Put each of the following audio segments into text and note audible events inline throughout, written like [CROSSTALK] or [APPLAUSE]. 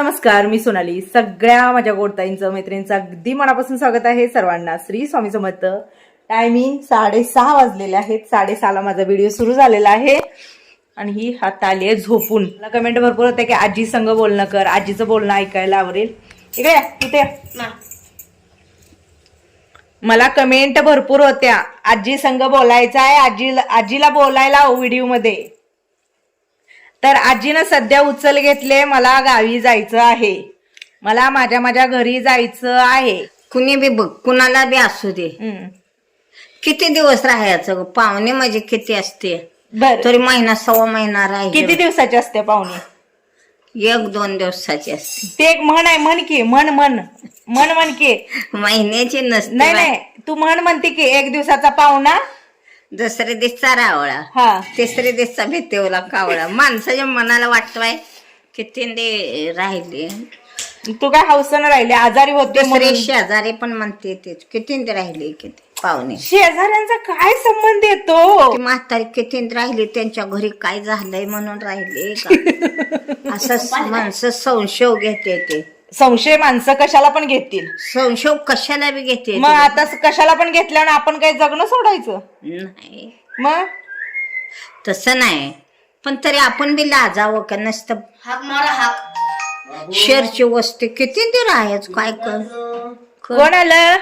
नमस्कार मी सोनाली. सगळ्या माझ्या गोडताईंचं मैत्रिणींचं अगदी मनापासून स्वागत आहे सर्वांना. श्री स्वामी समर्थ. टायमिंग साडेसहा वाजलेले आहेत. साडेसहाला माझा व्हिडिओ सुरू झालेला आहे. आणि ही हात आली आहे झोपून. मला कमेंट भरपूर होते की आजी संग बोलणं कर. आजीचं बोलणं ऐकायला आवडेल. इकडे या, इथे या. मला कमेंट भरपूर होत्या. आजी संग बोलायचं आहे. आजी आजीला बोलायला व्हिडिओमध्ये. तर आजीनं सध्या उचल घेतले मला गावी जायचं आहे. मला माझ्या माझ्या घरी जायचं आहे. कुणी बी बघ कुणाला बी असू दे. हम्म. किती दिवस राहायचं ग? पाहुणे म्हणजे किती असते? बर. तरी महिना सव्वा महिना किती राहील दिवसाची असते पाहुणे? एक दोन दिवसाची असते. ते एक म्हण आहे म्हण की म्हण म्हण. म्हण म्हण की. [LAUGHS] महिन्याची नसते नाही. नाही. तू म्हण म्हणते की एक दिवसाचा पाहुणा दुसऱ्या दिवसचा रावळा हा. तिसऱ्या दिवसचा भेटेवला कावळा. [LAUGHS] माणसाच्या मनाला वाटवाय किती दे राहिले. तू काय हौसन राहिले आजारी होते दुसरे म्हणून. शेजारी पण म्हणते तेच किती राहिले किती पाहुणे. शेजाऱ्यांचा काय संबंध येतो? ती म्हातारी किती राहिली त्यांच्या घरी काय झालंय म्हणून राहिले का? [LAUGHS] असं माणसं संशय घेते ते. संशय माणसं कशाला पण घेतील. संशय कशाला बी घेते मग आता कशाला पण घेतल्यावर आपण काही जगणं सोडायचं? नाही. मग? तसं नाही. पण तरी आपण बी लाजावं का? नसतं. हाक मारा हाक. शेरची वस्ती किती ते राहायच काय कर? कोण आलं?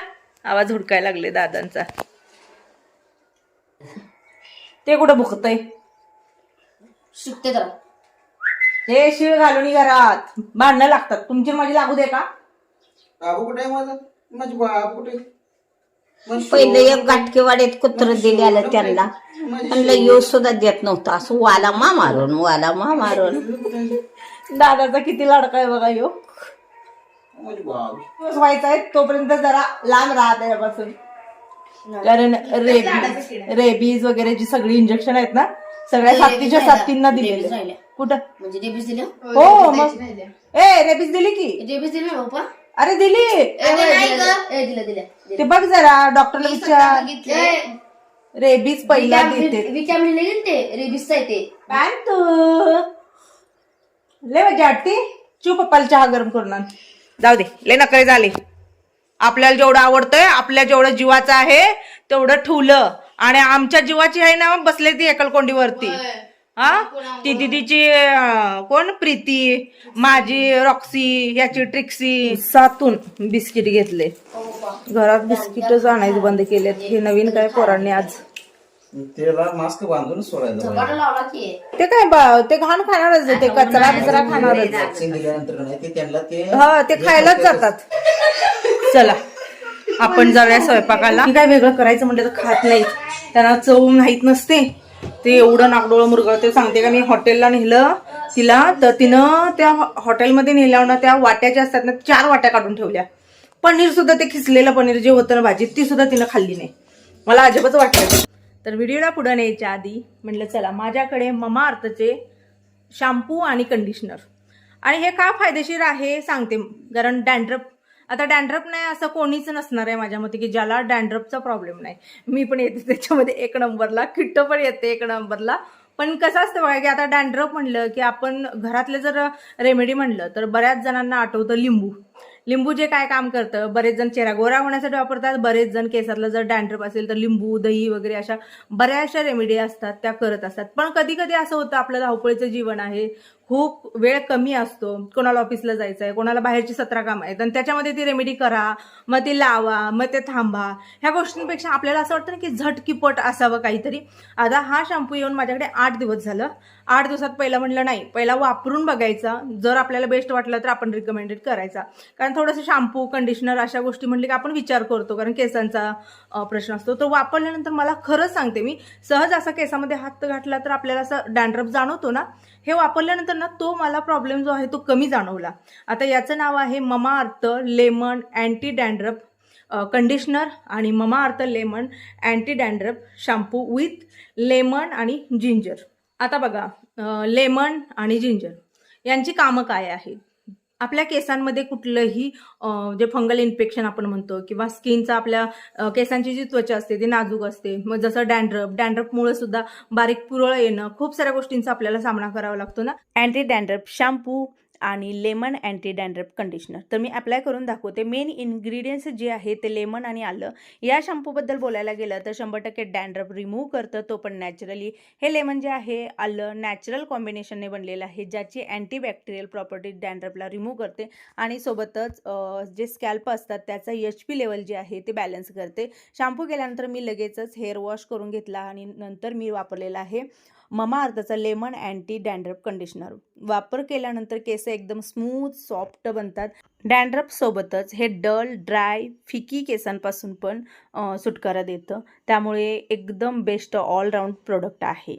आवाज हुडकायला लागले दादांचा. ते कुठं भुकतय? सुटते जरा. हे शिळ घालून ये घरात. भांडणं लागतात. तुमची माझी लागू दे का? बाबू कुठे आहे माझा? माझी बाबू कुठे? पहिले एक गाठकेवाडीत कुत्र दिलेलं त्यांना. त्यांना येऊ सुद्धा देत नव्हतं. असं वाला मा मारून वाला मा मारून. दादाचा किती लाडका आहे बघा यो. माझी बाबू. दिवस व्हायचा आहे तोपर्यंत जरा लांब राहत आहे यापासून कारण रेबीज रेबीज वगैरे जी सगळी इंजेक्शन आहेत ना सगळ्या साततींना राहिल्या. दिलेले. कुठं? म्हणजे रेबीज दिले हो? मग. ए रेबीज दिली की? रेबीज दिले ना पप्पा अरे दिली. ए दिलं दिलं. ते बघ जरा डॉक्टरला विचार. रेबीज पहिला देते. विटॅमिन ते रेबीजचं आहे ते. काय तू? लय मजा वाटते चू पप्पाला चहा गरम करून आण. जाऊ दे लय नकळे झाले. आपल्याला जेवढं आवडतंय आपल्या जेवढं जीवाचं आहे तेवढं ठेवलं आणि आमच्या जीवाची आहे ना बसले ती एकलकोंडीवरती हा? ती दिदीची कोण? प्रीती माझी रॉक्सी याची ट्रिक्सी. सातून बिस्किट घेतले. घरात बिस्किटच आणायचे बंद केलेत. हे नवीन काय पोरांनी आज? त्याला मास्क बांधून सोडायचं बरं लावला की. ते काय बा- ते घाण खाणारच ते कचरा बिचरा खाणारच दिल्यानंतर नाही ते त्यांना ते हा ते खायलाच जातात. चला आपण जाऊया स्वयंपाकाला. काय वेगळं करायचं म्हटलं तर खात नाही त्यांना चव माहीत नसते. ते एवढं नागडोळं मुरगळ ते सांगते का मी हॉटेलला नेलं तिला तर तिनं त्या हॉटेलमध्ये नेल्यावर ना त्या वाट्या ज्या असतात ना चार वाट्या काढून ठेवल्या. पनीर सुद्धा ते खिसलेलं पनीर जे होतं ना भाजीत ती सुद्धा तिनं खाल्ली नाही. मला अजिबात वाटलं तर व्हिडिओला पुढे न्यायच्या आधी म्हटलं चला माझ्याकडे ममा अर्थचे शॅम्पू आणि कंडिशनर. आणि हे का फायदेशीर आहे सांगते. कारण डॅन्ड्रप आता डॅन्ड्रप नाही असं कोणीच नसणार आहे माझ्या मते की ज्याला डॅन्ड्रपचा प्रॉब्लेम नाही. मी पण येते त्याच्यामध्ये एक नंबरला किट्ट पण येते एक नंबरला. पण कसं असतं बघा की आता डॅन्ड्रप म्हणलं की आपण घरातलं जर रेमेडी म्हणलं तर बऱ्याच जणांना आठवतं लिंबू. लिंबू जे काय काम करतं बरेच जण चेहरा गोरा होण्यासाठी वापरतात बरेच जण केसातलं जर डॅन्ड्रप असेल तर लिंबू दही वगैरे अशा बऱ्याचशा रेमेडी असतात त्या करत असतात. पण कधी कधी असं होतं आपलं धावपळीचं जीवन आहे खूप वेळ कमी असतो. कोणाला ऑफिसला जायचं आहे कोणाला बाहेरची सतरा कामं आहेत. आणि त्याच्यामध्ये ती रेमेडी करा मग ती लावा मग ते थांबा. ह्या गोष्टींपेक्षा आपल्याला असं वाटतं ना की झटकीपट असावं काहीतरी. आता हा शॅम्पू येऊन माझ्याकडे आठ दिवस झालं. आठ दिवसात पहिला म्हणलं नाही. पहिला वापरून बघायचा. जर आपल्याला बेस्ट वाटलं तर आपण रिकमेंडेड करायचा. कारण थोडंसं शॅम्पू कंडिशनर अशा गोष्टी म्हणले की आपण विचार करतो. कारण केसांचा प्रश्न असतो. तर वापरल्यानंतर मला खरंच सांगते मी सहज असा केसामध्ये हात घातला तर आपल्याला असं डॅन्ड्रप जाणवतो ना. हे वापरल्यानंतर ना तो मला प्रॉब्लेम जो आहे तो कमी जाणवला. आता याचं नाव आहे Mamaearth lemon anti dandruff conditioner आणि Mamaearth lemon anti dandruff shampoo with lemon आणि जिंजर आता बघा लेमन आणि जिंजर यांची कामं काय आहेत? आपल्या केसांमध्ये कुठलंही जे फंगल इन्फेक्शन आपण म्हणतो किंवा स्किनचा आपल्या केसांची जी त्वचा असते ती नाजूक असते. मग जसं डॅन्ड्रप डॅन्ड्रपमुळे सुद्धा बारीक पुरळ येणं खूप साऱ्या गोष्टींचा आपल्याला सामना करावा लागतो ना? अँटी डॅन्ड्रप शॅम्पू आणि लेमन अँटी डँड्रप कंडिशनर. तर मी अप्लाय करून दाखवते. मेन इन्ग्रेडियंट्स जे आहे ते लेमन आणि आलं. या शॅम्पूबद्दल बोलायला गेलं तर शंभर टक्के डँड्रप रिमूव्ह करतं. तो पण नॅचरली हे लेमन जे आहे आलं नॅचरल कॉम्बिनेशनने बनलेलं आहे ज्याची अँटीबॅक्टेरियल प्रॉपर्टी डँड्रपला रिमूव्ह करते आणि सोबतच जे स्कॅल्प असतात त्याचं एच पी लेवल जे आहे ते बॅलन्स करते. शॅम्पू केल्यानंतर मी लगेचच हेअर वॉश करून घेतला आणि नंतर मी वापरलेला आहे. ममा अर्थाचा लेमन अँटी डँड्रप कंडिशनर. वापर केल्यानंतर केस एकदम स्मूथ सॉफ्ट बनतात. डँड्रपसोबतच हे डल ड्राय फिकी केसांपासून पण सुटकारा देतं. त्यामुळे एकदम बेस्ट ऑलराऊंड प्रोडक्ट आहे.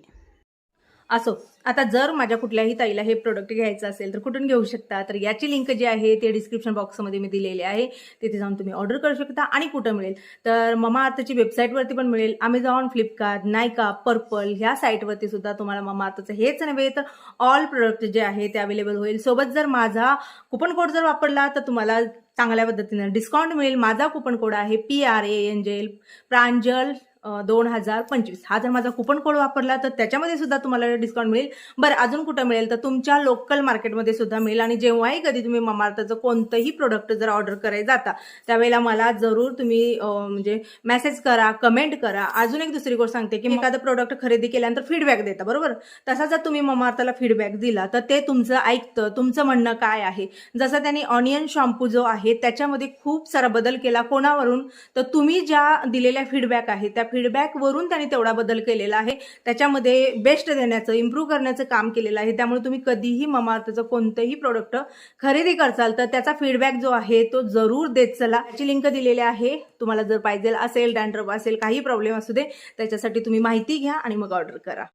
असो आता जर माझ्या कुठल्याही ताईला हे प्रोडक्ट घ्यायचं असेल तर कुठून घेऊ शकता? तर याची लिंक जी आहे ते डिस्क्रिप्शन बॉक्समध्ये मी दिलेली आहे. तिथे जाऊन तुम्ही ऑर्डर करू शकता आणि कुठं मिळेल. तर ममा आताची वेबसाईटवरती पण मिळेल. अमेझॉन फ्लिपकार्ट नायका पर्पल ह्या साईटवरती सुद्धा तुम्हाला ममा आताचं हेच नव्हे तर ऑल प्रोडक्ट जे आहे ते अवेलेबल होईल. सोबत जर माझा कुपन कोड जर वापरला तर तुम्हाला चांगल्या पद्धतीनं डिस्काउंट मिळेल. माझा कुपन कोड आहे P R A N J L Pranjal दोन हजार पंचवीस. हा जर माझा कुपन कोड वापरला तर त्याच्यामध्ये सुद्धा तुम्हाला डिस्काउंट मिळेल. बरं अजून कुठं मिळेल? तर तुमच्या लोकल मार्केटमध्ये सुद्धा मिळेल. आणि जेव्हाही कधी तुम्ही ममार्थाचं कोणतंही प्रोडक्ट जर ऑर्डर करायला जाता त्यावेळेला मला जरूर तुम्ही म्हणजे मेसेज करा कमेंट करा. अजून एक दुसरी गोष्ट सांगते की मी एखादं प्रोडक्ट खरेदी केल्यानंतर फीडबॅक देता बरोबर? तसा जर तुम्ही ममार्थाला फीडबॅक दिला तर ते तुमचं ऐकतं तुमचं म्हणणं काय आहे? जसं त्यांनी ऑनियन शॅम्पू जो आहे त्याच्यामध्ये खूप सारा बदल केला कोणावरून? तर तुम्ही ज्या दिलेल्या फीडबॅक आहे त्या फीडबॅकवरून त्यांनी तेवढा बदल केलेला आहे. त्याच्यामध्ये बेस्ट देण्याचं इम्प्रूव्ह करण्याचं काम केलेलं आहे. त्यामुळे तुम्ही कधीही ममार्थचं कोणतंही प्रोडक्ट खरेदी करचाल तर त्याचा फीडबॅक जो आहे तो जरूर देत चला. त्याची लिंक दिलेली आहे. तुम्हाला जर पाहिजे असेल डॅन्ड्रफ असेल काही प्रॉब्लेम असू दे त्याच्यासाठी तुम्ही माहिती घ्या आणि मग ऑर्डर करा.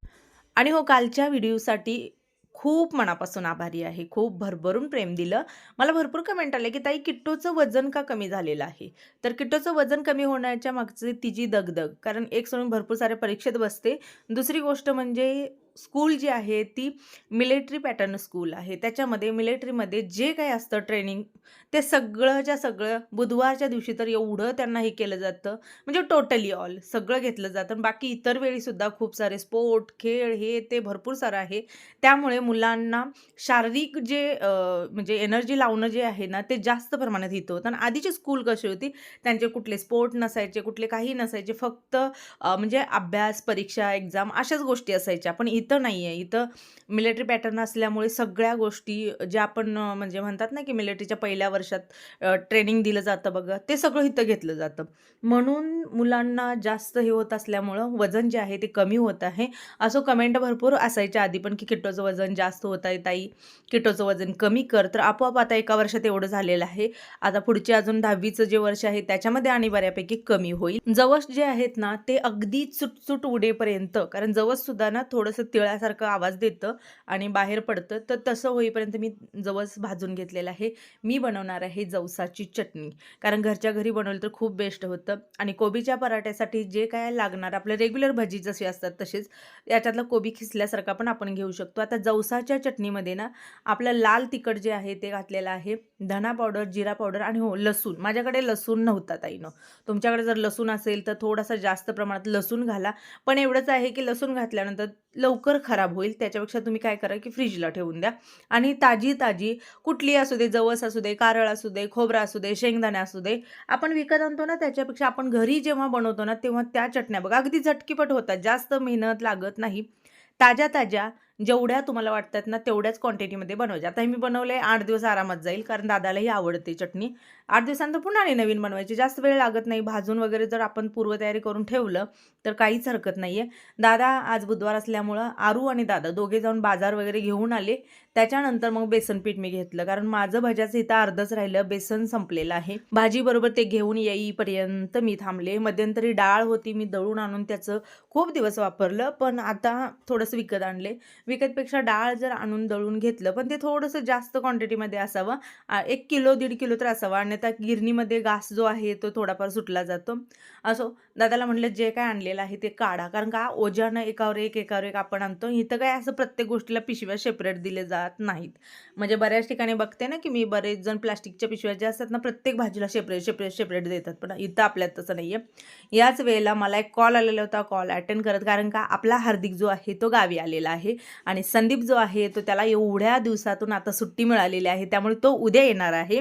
आणि हो कालच्या व्हिडिओसाठी खूप मनापासून आभारी आहे. खूप भरभरून प्रेम दिलं. मला भरपूर कमेंट आले की ताई किट्टोचं वजन का कमी झालेलं आहे? तर किट्टोचं वजन कमी होण्याच्या मागची तिची दगदग. कारण एक सोडून भरपूर साऱ्या परीक्षेत बसते. दुसरी गोष्ट म्हणजे स्कूल जी आहे ती मिलिटरी पॅटर्न स्कूल आहे. त्याच्यामध्ये मिलिटरीमध्ये जे काही असतं ट्रेनिंग ते सगळंच्या सगळं बुधवारच्या दिवशी तर एवढं त्यांना हे केलं जातं. म्हणजे टोटली ऑल सगळं घेतलं जातं. बाकी इतर वेळीसुद्धा खूप सारे स्पोर्ट खेळ हे ते भरपूर सारं आहे. त्यामुळे मुलांना शारीरिक जे म्हणजे एनर्जी लावणं जे आहे ना ते जास्त प्रमाणात इथं होतं. आणि आधीची स्कूल कशी होती त्यांचे कुठले स्पोर्ट नसायचे कुठले काही नसायचे. फक्त म्हणजे अभ्यास परीक्षा एक्झाम अशाच गोष्टी असायच्या. पण इथं इथं नाही आहे इथं मिलिटरी पॅटर्न असल्यामुळे सगळ्या गोष्टी ज्या आपण म्हणजे म्हणतात ना की मिलिटरीच्या पहिल्या वर्षात ट्रेनिंग दिलं जातं बघा ते सगळं इथं घेतलं जातं. म्हणून मुलांना जास्त हे होत असल्यामुळं वजन जे आहे ते कमी होत आहे. असं कमेंट भरपूर असायच्या आधी पण की किटोचं वजन जास्त होत आहे ताई किटोचं वजन कमी कर. तर आपोआप आता एका वर्षात एवढं झालेलं आहे. आता पुढचे अजून दहावीचं जे वर्ष आहे त्याच्यामध्ये आणि बऱ्यापैकी कमी होईल. जवस जे आहेत ना ते अगदी चुटचुट उडेपर्यंत कारण जवस सुद्धा ना थोडंसं तिळासारखं आवाज देतं आणि बाहेर पडतं. तर तसं होईपर्यंत मी जवस भाजून घेतलेलं आहे. मी बनवणार आहे जवसाची चटणी. कारण घरच्या घरी बनवलं तर खूप बेस्ट होतं. आणि कोबीच्या पराठ्यासाठी जे काय लागणार आपल्या रेग्युलर भजी जशी असतात तसेच याच्यातला कोबी खिसल्यासारखा पण आपण घेऊ शकतो. आता जवसाच्या चटणीमध्ये ना आपलं लाल तिखट जे आहे ते घातलेलं आहे. धना पावडर जिरा पावडर आणि हो लसूण. माझ्याकडे लसूण नव्हता ताईनं. तुमच्याकडे जर लसूण असेल तर थोडासा जास्त प्रमाणात लसूण घाला. पण एवढंच आहे की लसूण घातल्यानंतर लवकर खराब होईल त्याच्यापेक्षा तुम्ही काय करा की फ्रीजला ठेवून द्या. आणि ताजी ताजी कुठली असू दे जवस असू दे कारळ असू दे खोबरा असू दे शेंगदाणे असू दे आपण विकत आणतो ना त्याच्यापेक्षा आपण घरी जेव्हा बनवतो ना तेव्हा त्या चटण्या बघा अगदी झटकीपट होतात जास्त मेहनत लागत नाही. ताज्या ताज्या जेवढ्या तुम्हाला वाटतात ना तेवढ्याच क्वांटिटीमध्ये बनवायच्या आता हे मी बनवले आठ दिवस आरामात जाईल कारण दादालाही आवडते चटणी. आठ दिवसानंतर पुन्हा आणि नवीन बनवायची जास्त वेळ लागत नाही. भाजून वगैरे जर आपण पूर्वतयारी करून ठेवलं तर काहीच हरकत नाही आहे दादा आज बुधवार असल्यामुळं आरू आणि दादा दोघे जाऊन बाजार वगैरे घेऊन आले. त्याच्यानंतर मग बेसन पीठ मी घेतलं कारण माझं भज्याचं इथं अर्धच राहिलं बेसन संपलेलं आहे. भाजीबरोबर ते घेऊन येईपर्यंत मी थांबले. मध्यंतरी डाळ होती मी दळून आणून त्याचं खूप दिवस वापरलं पण आता थोडंसं विकत आणले. विकतपेक्षा डाळ जर आणून दळून घेतलं पण ते थोडंसं जास्त क्वांटिटीमध्ये असावं. एक किलो दीड किलो तर असावं आणि त्या गिरणीमध्ये घास जो आहे तो थोडाफार सुटला जातो. असो दादाला म्हटलं जे काय आणलेलं आहे ते काढा. कारण का ओझ्यानं एकावर एक एकावर एक आपण आणतो. इथं काय असं प्रत्येक गोष्टीला पिशव्या सेपरेट दिले जात नाहीत. म्हणजे बऱ्याच ठिकाणी बघते ना की मी बरेच जण प्लास्टिकच्या पिशव्या ज्या असतात ना प्रत्येक भाजीला सेपरेट सेपरेट सेपरेट देतात. पण इथं आपल्यात तसं नाही आहे याच वेळेला मला एक कॉल आलेला होता. कॉल अटेंड करत. कारण का आपला हार्दिक जो आहे तो गावी आलेला आहे. आणि संदीप जो आहे तो त्याला एवढ्या दिवसातून आता सुट्टी मिळालेली आहे त्यामुळे तो उद्या येणार आहे.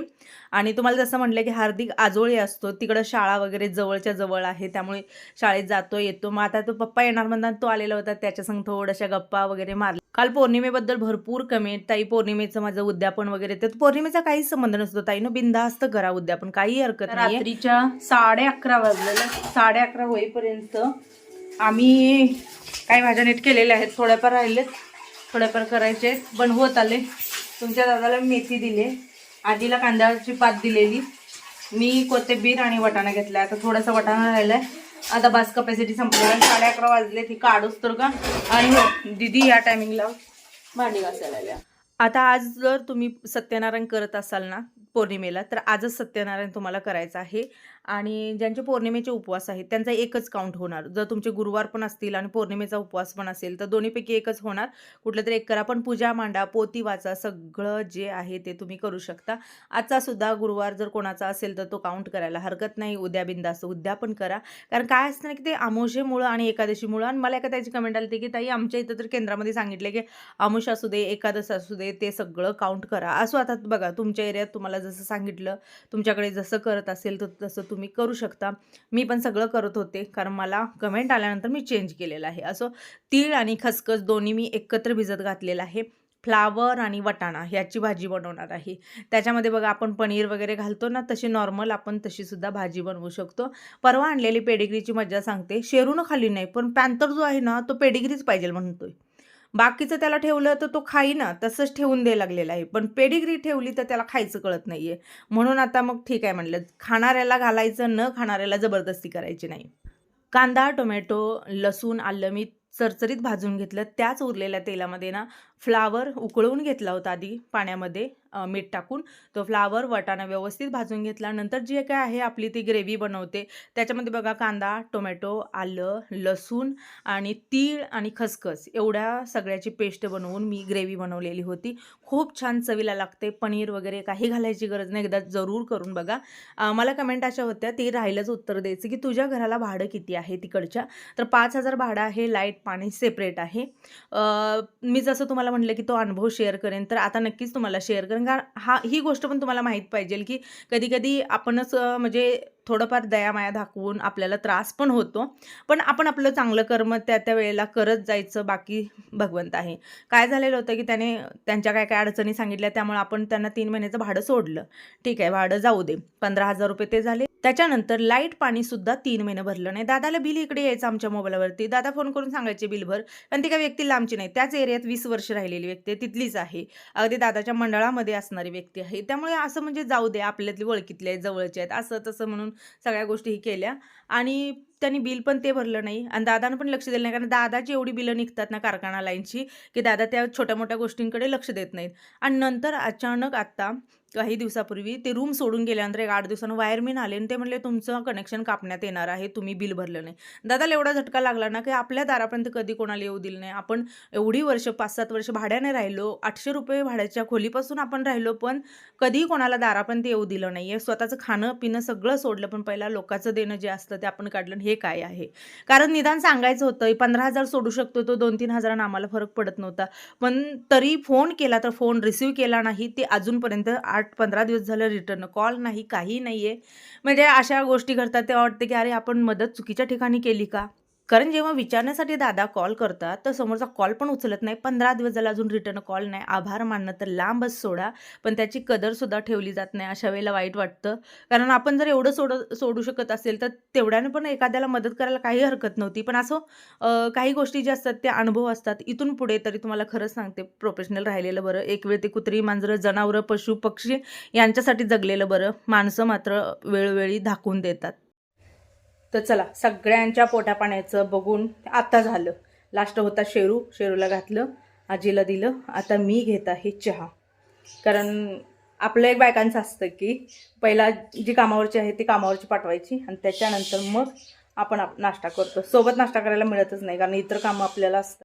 आणि तुम्हाला जसं म्हटलं की हार्दिक आजोळी असतो तिकडं शाळा वगैरे जवळच्या जवळ आहे त्यामुळे शाळेत जातो येतो. मग आता तो पप्पा येणार म्हणतात तो आलेला होता त्याच्यासंग थोड्याशा गप्पा वगैरे मारल्या. काल पौर्णिमेबद्दल भरपूर कमेंट ताई पौर्णिमेचं माझं उद्यापन वगैरे तर पौर्णिमेचा काहीच संबंध नसतो. ताईनं बिंदास्त करा उद्यापन काही हरकत नाही रात्रीच्या साडे अकरा वाजलेलं साडे अकरा होईपर्यंत आम्ही काही भाज्या नीट केलेल्या आहेत थोड्याफार राहिलेत. थोड्याफार करायचे आहेत. पण होत आले. तुमच्या दादाला मेथी दिले. आजीला कांद्याची पात दिलेली. मी कोथिंबीर आणि वाटाणा घेतला आता थोडासा वाटाणा आहे आता बास कपॅसिटी संपलेला साडे अकरा वाजले. ती काढूच तर का? आणि हो दिदी या टायमिंगला भांडी घासायला आता आज जर तुम्ही सत्यनारायण करत असाल ना पौर्णिमेला तर आजच सत्यनारायण तुम्हाला करायचं आहे. आणि ज्यांचे पौर्णिमेचे उपवास आहेत त्यांचा एकच काउंट होणार. जर तुमचे गुरुवार पण असतील आणि पौर्णिमेचा उपवास पण असेल तर दोन्हीपैकी एकच होणार. कुठलं तरी एक करा. पण पूजा मांडा पोती वाचा सगळं जे आहे ते तुम्ही करू शकता. आजचा सुद्धा गुरुवार जर कोणाचा असेल तर तो काउंट करायला हरकत नाही. उद्या बिंदास्त उद्या पण करा. कारण काय असतं ना की ते अमोशेमुळं आणि एकादशीमुळं आणि मला एका त्याची कमेंट आली होती की ताई आमच्या इथं तर केंद्रामध्ये सांगितले की अमुष असू दे एकादश असू दे ते सगळं काउंट करा. असं आता बघा तुमच्या एरियात तुम्हाला जसं सांगितलं तुमच्याकडे जसं करत असेल तर तसं तुम्ही करू शकता. मी पण सगळं करत होते कारण मला कमेंट आल्यानंतर मी चेंज केलेलं आहे. असं तीळ आणि खसखस दोन्ही मी एकत्र भिजत घातलेलं आहे. फ्लावर आणि वटाणा ह्याची भाजी बनवणार आहे. त्याच्यामध्ये बघा आपण पनीर वगैरे घालतो ना तशी नॉर्मल आपण तशीसुद्धा भाजी बनवू शकतो. परवा आणलेली पेडिग्रीची मज्जा सांगते. शेरूनं खाली नाही पण पॅन्थर जो आहे ना तो पेडिग्रीच पाहिजे म्हणतोय. बाकीचं त्याला ठेवलं तर तो खाई ना तसंच ठेवून द्यायला लागलेला आहे. पण पेडिग्री ठेवली तर त्याला खायचं कळत नाही आहे म्हणून आता मग ठीक आहे म्हणलं खाणाऱ्याला घालायचं न खाणाऱ्याला जबरदस्ती करायची नाही. कांदा टोमॅटो लसूण आलं मी चरचरीत भाजून घेतलं. त्याच उरलेल्या तेलामध्ये ना फ्लावर उकळवून घेतला होता आधी पाण्यामध्ये मीठ टाकून. तो फ्लावर वटाणा व्यवस्थित भाजून घेतला. नंतर जे काय आहे आपली ती ग्रेव्ही बनवते. त्याच्यामध्ये बघा कांदा टोमॅटो आलं लसूण आणि तीळ आणि खसखस एवढ्या सगळ्याची पेस्ट बनवून मी ग्रेव्ही बनवलेली होती. खूप छान चवीला लागते. पनीर वगैरे काही घालायची गरज नाही. एकदा जरूर करून बघा. मला कमेंट अशा होत्या. ते राहिलंच उत्तर द्यायचं की तुझ्या घराला भाडं किती आहे तिकडच्या? तर पाच हजार भाडं आहे. लाइट पाणी सेपरेट आहे. मी जसं तुम्हाला म्हटलं की तो अनुभव शेअर करेन तर आता नक्कीच तुम्हाला शेअर करेन. कारण हा ही गोष्ट पण तुम्हाला माहीत पाहिजे की कधी कधी आपणच म्हणजे थोडंफार दयामाया दाखवून आपल्याला त्रास पण होतो. पण आपण आपलं चांगलं कर्म त्या त्या वेळेला करत जायचं बाकी भगवंत आहे. काय झालेलं होतं की त्याने त्यांच्या काय काय अडचणी सांगितल्या त्यामुळे आपण त्यांना तीन महिन्याचं भाडं सोडलं. ठीक आहे भाडं जाऊ दे. पंधरा हजार रुपये ते झाले. त्याच्यानंतर लाइट पाणी सुद्धा तीन महिने भरलं नाही. दादाला बिल इकडे यायचं आमच्या मोबाईलवरती. दादा फोन करून सांगायचे बिल भर पण ती काय व्यक्ती लांबची नाही. त्याच एरियात वीस वर्ष राहिलेली व्यक्ती आहे. तिथलीच आहे. अगदी दादाच्या मंडळामध्ये असणारी व्यक्ती आहे. त्यामुळे असं म्हणजे जाऊ दे आपल्यातली ओळखीतले आहेत जवळचे आहेत असं तसं म्हणून सगळ्या गोष्टी ही केल्या. आणि त्यांनी बिल पण ते भरलं नाही. आणि दादानं पण लक्ष दिलं नाही. कारण दादाची एवढी बिलं निघतात ना कारखाना लाईनची की दादा त्या छोट्या मोठ्या गोष्टींकडे लक्ष देत नाहीत. आणि नंतर अचानक आत्ता काही दिवसापूर्वी ते रूम सोडून गेल्यानंतर एक आठ दिवसानं वायरमेन आले आणि ते म्हणले तुमचं कनेक्शन कापण्यात येणार आहे तुम्ही बिल भरलं नाही. दादाला एवढा झटका लागला ना की आपल्या दारापर्यंत कधी कोणाला येऊ दिलं नाही. आपण एवढी वर्ष पाच सात वर्ष भाड्याने राहिलो आठशे रुपये भाड्याच्या खोलीपासून आपण राहिलो पण कधीही कोणाला दारापर्यंत येऊ दिलं नाही. आहे स्वतःचं खाणं पिणं सगळं सोडलं पण पहिला लोकांचं देणं जे असतं ते आपण काढलं आणि हे काय आहे? कारण निदान सांगायचं होतं पंधरा हजार सोडू शकतो तो दोन तीन हजारानं आम्हाला फरक पडत नव्हता. पण तरी फोन केला तर फोन रिसीव केला नाही ते अजूनपर्यंत आठ पंधरा दिवस झालं रिटर्न. कॉल नाही काही नाही आहे म्हणजे अशा गोष्टी घडतात तेव्हा वाटते की अरे आपण मदत चुकीच्या ठिकाणी केली का? कारण जेव्हा विचारण्यासाठी दादा कॉल करतात तर समोरचा कॉल पण उचलत नाही. पंधरा दिवस झाला अजून रिटर्न कॉल नाही. आभार मानणं तर लांबच सोडा. पण त्याची कदरसुद्धा ठेवली जात नाही. अशा वेळेला वाईट वाटतं. कारण आपण जर एवढं सोड सोडू शकत असेल तर तेवढ्यानं पण एखाद्याला मदत करायला काही हरकत नव्हती. पण असं काही गोष्टी ज्या असतात त्या अनुभव असतात. इथून पुढे तरी तुम्हाला खरंच सांगते प्रोफेशनल राहिलेलं बरं. एक वेळ ते कुत्री मांजरं जनावरं पशु पक्षी यांच्यासाठी जगलेलं बरं. माणसं मात्र वेळोवेळी धाकून देतात. तर चला सगळ्यांच्या पोटापाण्याचं बघून आता झालं. लास्ट होता शेरू शेरूला घातलं आजीला दिलं. आता मी घेत आहे चहा. कारण आपलं एक बायकांचं असतं की पहिला जी कामावरची आहे ती कामावरची पाठवायची आणि त्याच्यानंतर मग आपण आप- नाश्ता करतो. सोबत नाश्ता करायला मिळतच नाही कारण इतर कामं आपल्याला असतं